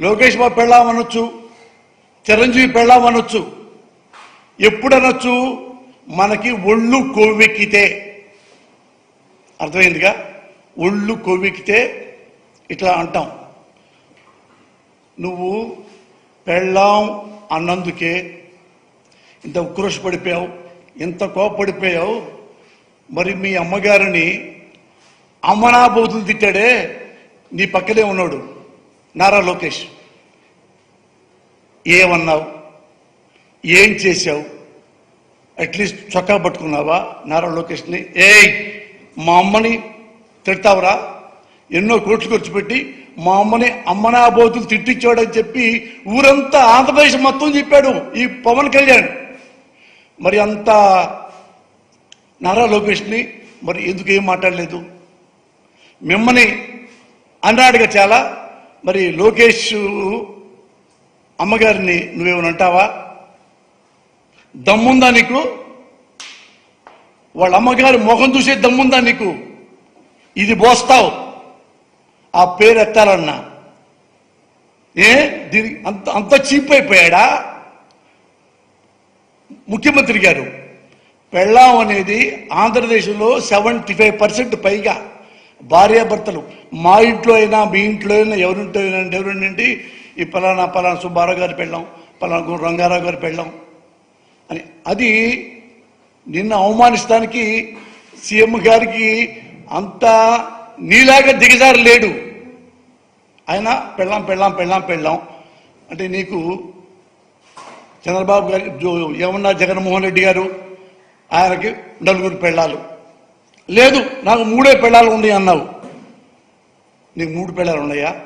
లోకేష్ బాబు పెళ్ళాం అనొచ్చు చిరంజీవి పెళ్ళాం అనొచ్చు ఎప్పుడు మనకి ఒళ్ళు కొవ్వెక్కితే. అర్థమైందిగా? ఒళ్ళు కొవ్వెక్కితే ఇట్లా అంటాం. నువ్వు పెళ్ళాం అన్నందుకే ఇంత ఉక్రోష పడిపోయావు ఇంత కోపడిపోయావు మరి మీ అమ్మగారిని అమ్మనాబోతులు తిట్టాడే నీ పక్కనే ఉన్నాడు. నారా లోకేష్ ఏమన్నావు? ఏం చేశావు? అట్లీస్ట్ చొక్కా పట్టుకున్నావా? నారా లోకేష్ని? ఏయ్ మా అమ్మని తిడతావురా? ఎన్నో కోట్లు ఖర్చు పెట్టి మా అమ్మని అమ్మనాబోతులు తిట్టించాడని చెప్పి ఊరంతా ఆంధ్రప్రదేశ్ మొత్తం చెప్పాడు ఈ పవన్ కళ్యాణ్. మరి అంత నారా లోకేష్ని మరి ఎందుకు ఏం మాట్లాడలేదు? మిమ్మల్ని అన్నాడుగా చాలా. మరి లోకేష్ అమ్మగారిని నువ్వేమని అంటావా దమ్ముందా నీకు? వాళ్ళ అమ్మగారి ముఖం చూసే దమ్ముందా నీకు? ఇది పోస్తావు ఆ పేరు ఎత్తాలన్నా. ఏ? దీని అంత అంత చీప్ అయిపోయాడా ముఖ్యమంత్రి గారు పెళ్ళాం అనేది ఆంధ్రప్రదేశ్లో సెవెంటీ ఫైవ్ పర్సెంట్ పైగా. భార్యాభర్తలు మా ఇంట్లో అయినా మీ ఇంట్లో అయినా ఎవరింట్లో అయినా ఎవరింటి ఈ పలానా పలానా సుబ్బారావు గారి పెళ్ళాం పలానా రంగారావు గారి పెళ్ళాం అని. అది నిన్ను అవమానిస్తానికి సీఎం గారికి అంత నీలాగా దిగజారు లేడు. ఆయన పెళ్ళాం పెళ్ళాం పెళ్ళాం పెళ్ళాం. అంటే నీకు చంద్రబాబు గారి ఏమన్నా జగన్మోహన్ రెడ్డి గారు ఆయనకి నలుగురు పెళ్ళాలు. లేదు నాకు మూడే పెళ్ళాలు ఉన్నాయి అన్నావు. నీకు మూడు పెళ్ళాలు ఉన్నాయా?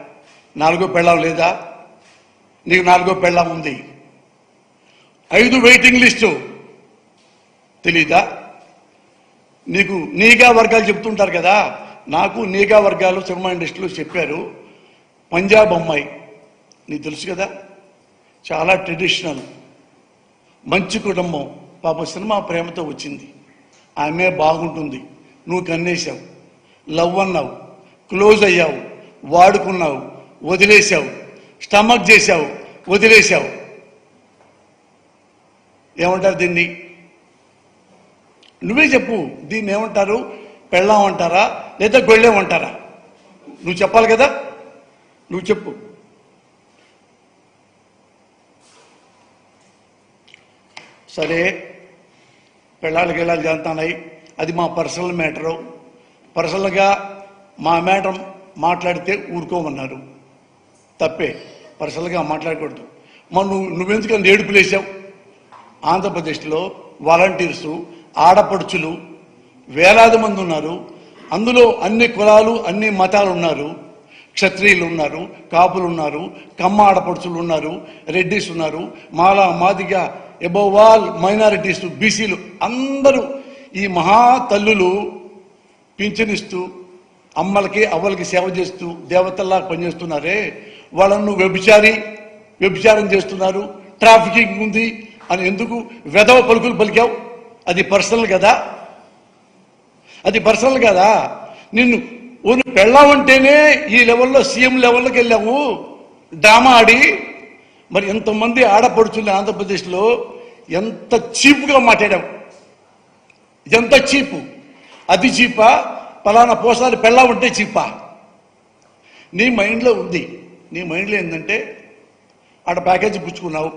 నాలుగో పెళ్ళాం లేదా? నీకు నాలుగో పెళ్ళాం ఉంది. ఐదు వెయిటింగ్ లిస్టు. తెలీదా? నీకు నీగా వర్గాలు చెప్తుంటారు కదా? నాకు నీగా వర్గాలు సినిమా ఇండస్ట్రీలో చెప్పారు. పంజాబ్ అమ్మాయి. నీకు తెలుసు కదా? చాలా ట్రెడిషనల్. మంచి కుటుంబం. పాప సినిమా ప్రేమతో వచ్చింది. ఆమె బాగుంటుంది. నువ్వు కన్నేశావు. లవ్ అన్నావు. క్లోజ్ అయ్యావు. వాడుకున్నావు. వదిలేశావు. స్టమక్ చేశావు. వదిలేశావు. ఏమంటారు దీన్ని? నువ్వే చెప్పు. దీన్ని ఏమంటారు? పెళ్ళాం అంటారా? లేదా గొళ్ళెం అంటారా? నువ్వు చెప్పాలి కదా? నువ్వు చెప్పు. సరే. పెళ్ళాలి వెళ్ళాలి జరుగుతున్నాయి. అది మా పర్సనల్ మ్యాటరు. పర్సనల్గా మా మ్యాటర్ మాట్లాడితే ఊరుకోమన్నారు. తప్పే పర్సనల్గా మాట్లాడకూడదు. మరి నువ్వు నువ్వెందుకని ఏడుపులేసావు ఆంధ్రప్రదేశ్లో వాలంటీర్సు ఆడపడుచులు వేలాది మంది ఉన్నారు. అందులో అన్ని కులాలు అన్ని మతాలు ఉన్నారు. క్షత్రియులు ఉన్నారు కాపులు ఉన్నారు కమ్మ ఆడపడుచులు ఉన్నారు రెడ్డిస్ ఉన్నారు మాలా మాదిగా ఎబోవాల్ మైనారిటీస్ బీసీలు అందరూ ఈ మహా తల్లులు పింఛనిస్తూ అమ్మలకి అవ్వలకి సేవ చేస్తూ దేవతల్లా పనిచేస్తున్నారే? వాళ్ళను వ్యభిచారి వ్యభిచారం చేస్తున్నారు. ట్రాఫికింగ్ ఉంది అని ఎందుకు? వెధవ పలుకులు పలికావు. అది పర్సనల్ కదా? అది పర్సనల్ కదా? నిన్ను ఓ పెళ్ళావంటేనే ఈ లెవెల్లో సీఎం లెవెల్లోకి వెళ్ళావు. డ్రామా ఆడి. మరి ఎంతమంది ఆడపడుచులు ఆంధ్రప్రదేశ్లో ఎంత చీప్గా మాట్లాడావు? ఎంత చీపు. అది చీపా? పలానా పోసారి పెళ్ళావంటే చీపా? నీ మైండ్లో ఉంది. నీ మైండ్లో ఏంటంటే ఆడ ప్యాకేజీ పుచ్చుకున్నావు.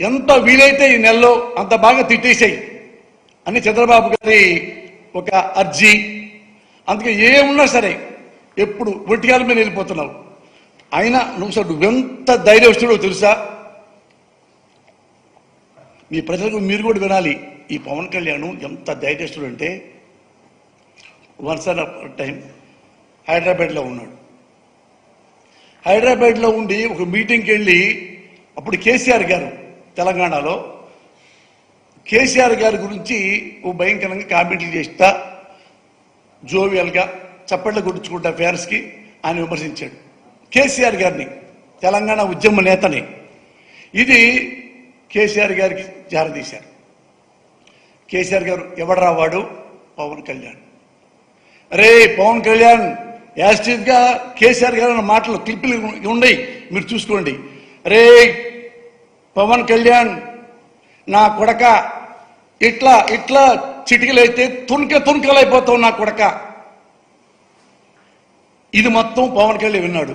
ఎంత వీలైతే ఈ నెలలో అంత బాగా తిట్టేసాయి అని చంద్రబాబు గారి ఒక అర్జీ. అందుకే ఏమున్నా సరే ఎప్పుడు ఒంటికాల మీద వెళ్ళిపోతున్నావు. అయినా నువ్వు సార్ నువ్వెంత ధైర్యవస్తుడో తెలుసా? మీ ప్రజలకు మీరు కూడా వినాలి. ఈ పవన్ కళ్యాణ్ ఎంత ధైర్యస్తుడు అంటే వన్స్ ఆఫ్ టైం హైదరాబాద్లో ఉన్నాడు. హైదరాబాద్లో ఉండి ఒక మీటింగ్కి వెళ్ళి అప్పుడు కేసీఆర్ గారు తెలంగాణలో కేసీఆర్ గారి గురించి ఓ భయంకరంగా కామెంట్లు చేస్తా జోవియల్గా చప్పట్లు కొట్టించుకుంటా ఫ్యాన్స్కి ఆయన విమర్శించాడు. కేసీఆర్ గారిని తెలంగాణ ఉద్యమ నేతని. ఇది కేసీఆర్ గారికి జారదీశారు కేసీఆర్ గారు ఎవడరా వాడు? పవన్ కళ్యాణ్. రే పవన్ కళ్యాణ్ యాస్టివ్గా కేసీఆర్ గారు అన్న మాటలు క్లిప్పులు ఉన్నాయి. మీరు చూసుకోండి. రే పవన్ కళ్యాణ్ నా కొడక ఇట్లా ఇట్లా చిటికలైతే తుణక తుణకలైపోతావు నా కొడక. ఇది మొత్తం పవన్ కళ్యాణ్ విన్నాడు.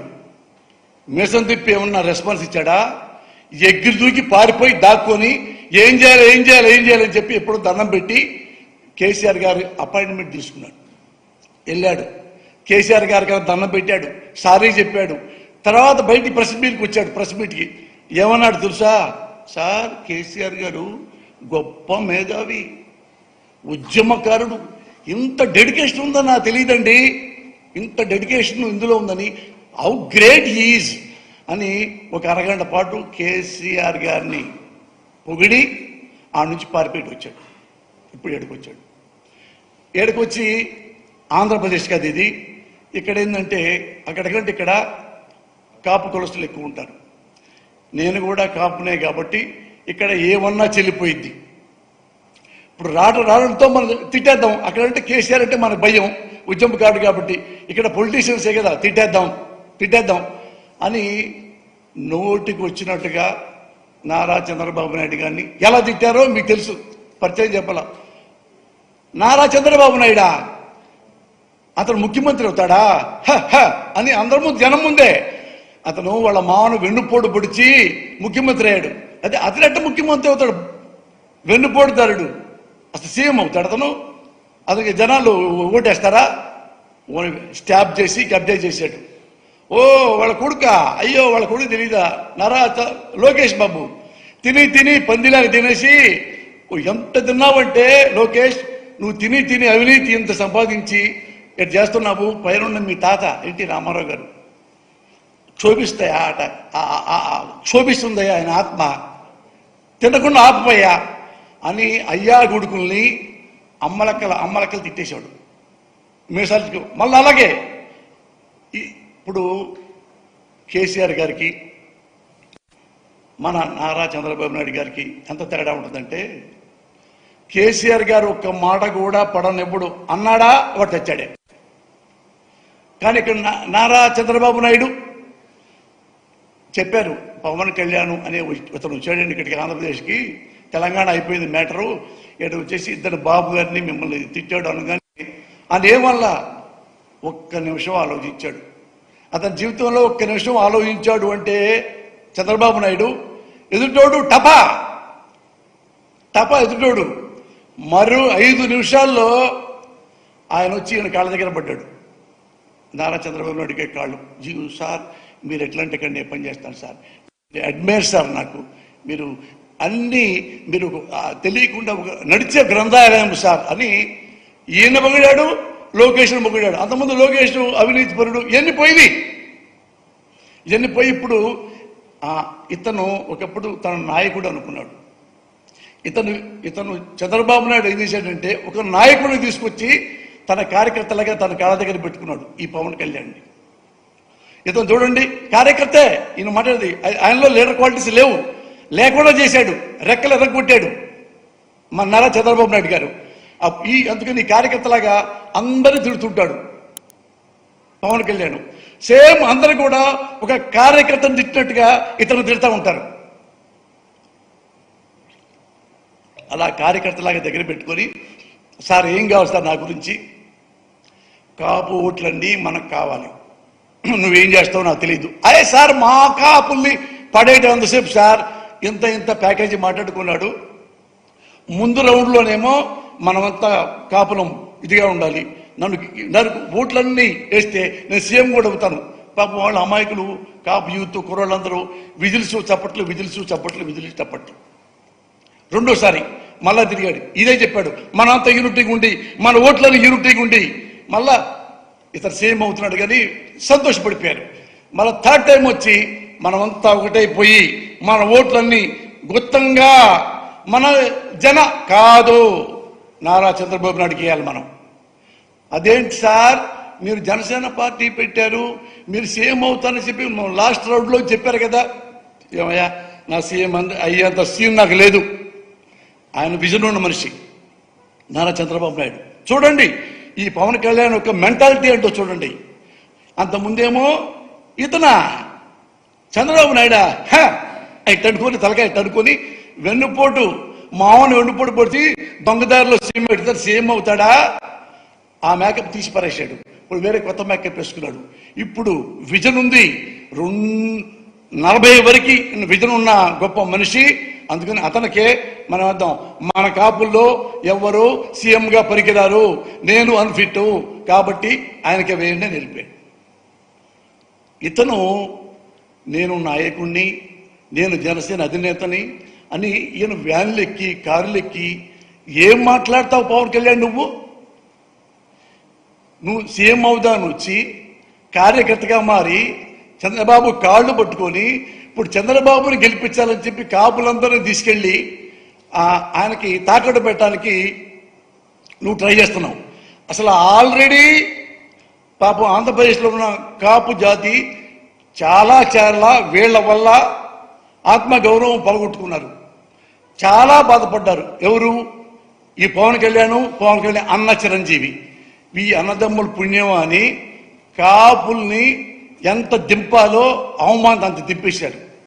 మిషన్ తిప్పి ఏమన్నా రెస్పాన్స్ ఇచ్చాడా? ఎగిరి దూకి పారిపోయి దాక్కొని ఏం చేయాలి ఏం చేయాలి ఏం చేయాలి అని చెప్పి ఎప్పుడు దండం పెట్టి కేసీఆర్ గారి అపాయింట్మెంట్ తీసుకున్నాడు. వెళ్ళాడు. కేసీఆర్ గారికి దండం పెట్టాడు. సారీ చెప్పాడు. తర్వాత బయటికి ప్రెస్ మీట్కి వచ్చాడు ప్రెస్ మీట్కి. ఏమన్నాడు తెలుసా? సార్ కేసీఆర్ గారు గొప్ప మేధావి ఉద్యమకారుడు. ఇంత డెడికేషన్ ఉందని నాకు తెలియదండి. ఇంత డెడికేషన్ ఇందులో ఉందని. హౌ గ్రేట్ ఈజ్ అని ఒక అరగంట పాటు కేసీఆర్ గారిని పొగిడి ఆ నుంచి పారిపెట్టి వచ్చాడు. ఇప్పుడు ఏడుకొచ్చాడు. ఏడుకొచ్చి ఆంధ్రప్రదేశ్ కాదు ఇది. ఇక్కడ ఏంటంటే అక్కడికంటే ఇక్కడ కాపు కులస్తులు ఎక్కువ ఉంటారు. నేను కూడా కాపునే కాబట్టి ఇక్కడ ఏమన్నా చెల్లిపోయింది ఇప్పుడు రాట రావడంతో మనం తిట్టేద్దాం. అక్కడంటే కేసీఆర్ అంటే మన భయం. ఉద్యమకారుడు కాబట్టి. ఇక్కడ పొలిటీషియన్సే కదా తిట్టేద్దాం తిట్టేద్దాం. అని నోటికి వచ్చినట్టుగా నారా చంద్రబాబు నాయుడు గారిని ఎలా తిట్టారో మీకు తెలుసు. పరిచయం చెప్పాల? నారా చంద్రబాబు నాయుడా? అతను ముఖ్యమంత్రి అవుతాడా? హ, హ అని అందరి ముందు జనం ముందే. అతను వాళ్ళ మామను వెన్నుపోటు పొడిచి ముఖ్యమంత్రి అయ్యాడు. అదే అతనెట్ట ముఖ్యమంత్రి అవుతాడు? వెన్నుపోటుదారుడు. అసలు సీఎం అవుతాడు అతను? అతనికి జనాలు ఓటేస్తారా? స్టాప్ చేసి కబ్జా చేశాడు. ఓ వాళ్ళ కొడుక. అయ్యో వాళ్ళ కొడుకు తెలీదా? నరా చ- లోకేష్ బాబు. తిని తిని పందిలాగా తినేసి ఓ ఎంత తిన్నావంటే లోకేష్ నువ్వు తిని తిని అవినీతి ఇంత సంపాదించి ఇటు చేస్తున్నావు? పైన మీ తాత ఎన్టీ రామారావు గారు? క్షోభిస్తాయా ఆట? క్షోభిస్తుందయ్యా ఆయన ఆత్మ. తినకుండా ఆపపోయా అని అయ్యా గుడుకుల్ని అమ్మలక్కల అమ్మలక్కలు తిట్టేశాడు. మీసాలు మళ్ళీ అలాగే ఇప్పుడు కేసీఆర్ గారికి మన నారా చంద్రబాబు నాయుడు గారికి ఎంత తేడా ఉంటుందంటే కేసీఆర్ గారు ఒక్క మాట కూడా పడనెప్పుడు అన్నాడా వాడు తెచ్చాడే. కానీ ఇక్కడ నా- నారా చంద్రబాబు నాయుడు చెప్పారు పవన్ కళ్యాణ్ అనే ఇతను వచ్చాడండి ఇక్కడికి ఆంధ్రప్రదేశ్కి. తెలంగాణ అయిపోయింది మ్యాటరు. ఇటు వచ్చేసి ఇద్దరు బాబు గారిని మిమ్మల్ని తిట్టాడు అనగానే అదేవల్ల ఒక్క నిమిషం ఆలోచించాడు. అతని జీవితంలో ఒక్క నిమిషం ఆలోచించాడు అంటే చంద్రబాబు నాయుడు ఎదుటోడు టపా. టపా ఎదుటోడు మరో ఐదు నిమిషాల్లో ఆయన వచ్చి ఈయన కాళ్ళ దగ్గర పడ్డాడు. నారా చంద్రబాబు నాయుడికే కాళ్ళు. జీవు సార్ మీరు ఎట్లాంటి ఇక్కడ నేను పని చేస్తాను సార్. అడ్మైర్ సార్ నాకు. మీరు అన్నీ మీరు తెలియకుండా ఒక నడిచే గ్రంథాలయం సార్ అని ఈయన పొగిడాడు లోకేష్ను మొగ్గుడాడు. అంతకుముందు లోకేష్ అవినీతి పరుడు ఇవన్నీ పోయింది? ఇవన్నీ పోయి ఇప్పుడు ఆ, ఇతను ఒకప్పుడు తన నాయకుడు అనుకున్నాడు. ఇతను ఇతను చంద్రబాబు నాయుడు ఏం చేశాడంటే ఒక నాయకుడిని తీసుకొచ్చి తన కార్యకర్తలుగా తన కాళ్ళ దగ్గర పెట్టుకున్నాడు ఈ పవన్ కళ్యాణ్ ఇతను చూడండి కార్యకర్తే ఈయన మాట్లాడేది ఆయనలో లీడర్ క్వాలిటీస్ లేవు. లేకుండా చేశాడు రెక్కలు ఎర్రగొట్టాడు. మన నారా చంద్రబాబు నాయుడు గారు. ఈ అందుకని కార్యకర్తలాగా అందరినీ తిడుతుంటాడు. పవన్ కళ్యాణ్. సేమ్ అందరు కూడా ఒక కార్యకర్తను తిట్టినట్టుగా ఇతను తిడతా ఉంటారు. అలా కార్యకర్తలాగా దగ్గర పెట్టుకొని సార్ ఏం కావాలి సార్ నా గురించి? కాపు ఓట్లన్నీ మనకు కావాలి. నువ్వేం చేస్తావో నాకు తెలియదు అదే సార్ మా కాపుల్ని పడేటంతసేపు సార్? ఇంత ఇంత ప్యాకేజీ మాట్లాడుకున్నాడు. ముందు రౌండ్లోనేమో మనమంతా కాపులం ఇదిగా ఉండాలి. నన్ను నన్ను ఓట్లన్నీ వేస్తే నేను సీఎం కూడా అవుతాను. పాపం వాళ్ళ అమాయకులు కాపు యూత్ కుర్రోళ్ళందరూ విజిల్స్ చప్పట్లు విజిల్స్ చప్పట్లు విజిల్స్ చప్పట్లు. రెండోసారి మళ్ళా తిరిగాడు. ఇదే చెప్పాడు. మనంతా యూనిటీగా ఉండి మన ఓట్లను యూనిటీగా ఉండి మళ్ళా ఇతను సేమ్ అవుతున్నాడు కానీ సంతోషపడిపోయారు. మళ్ళీ థర్డ్ టైం వచ్చి మనమంతా ఒకటైపోయి మన ఓట్లన్నీ గుత్తంగా మన జన కాదు. నారా చంద్రబాబు నాయుడుకి వేయాలి మనం. అదేంటి సార్? మీరు జనసేన పార్టీ పెట్టారు మీరు సీఎం అవుతారని చెప్పి లాస్ట్ రౌండ్లో చెప్పారు కదా. ఏమయ్యా? నా సీఎం అంద అయ్యేంత సీన్ నాకు లేదు. ఆయన విజన్ ఉన్న మనిషి నారా చంద్రబాబు నాయుడు. చూడండి ఈ పవన్ కళ్యాణ్ యొక్క మెంటాలిటీ ఏంటో చూడండి. అంతకుముందేమో ఇతనా ఇతన? చంద్రబాబు నాయుడా? హ! ఇట్ట అనుకొని తలకాయ ఇట్ట వెన్నుపోటు మామని వెన్నుపోటు పొడిచి దొంగదారిలో సీఎం పెడతారు సీఎం అవుతాడా? ఆ మేకప్ తీసి పరేశాడు. ఇప్పుడు వేరే కొత్త మేకప్ వేసుకున్నాడు. ఇప్పుడు విజన్ ఉంది. రెండు నలభై వరకు విజన్ ఉన్న గొప్ప మనిషి. అందుకని అతనికే మనం అర్థం. మన కాపుల్లో ఎవ్వరు సీఎంగా పనికిరారు నేను అన్ఫిట్ కాబట్టి ఆయనకే వేయండి నిలిపే ఇతను నేను నాయకుణ్ణి నేను జనసేన అధినేతని అని ఈయన వ్యాన్లు ఎక్కి కార్లు ఎక్కి ఏం మాట్లాడతావు పవన్ కళ్యాణ్ నువ్వు? నువ్వు సీఎం అవుదాను వచ్చి కార్యకర్తగా మారి చంద్రబాబు కాళ్ళు పట్టుకొని ఇప్పుడు చంద్రబాబుని గెలిపించాలని చెప్పి కాపులందరినీ తీసుకెళ్ళి ఆయనకి తాకట్టు పెట్టడానికి నువ్వు ట్రై చేస్తున్నావు. అసలు ఆల్రెడీ పాపం ఆంధ్రప్రదేశ్లో ఉన్న కాపు జాతి చాలా చాలా వీళ్ళ వల్ల ఆత్మగౌరవం పలగొట్టుకున్నారు చాలా బాధపడ్డారు. ఎవరు? ఈ పవన్ కళ్యాణ్ పవన్ కళ్యాణ్ అన్న చిరంజీవి. ఈ అన్నదమ్ముల పుణ్యం అని కాపుల్ని ఎంత దింపాలో అవమానం అంత దింపేశాడు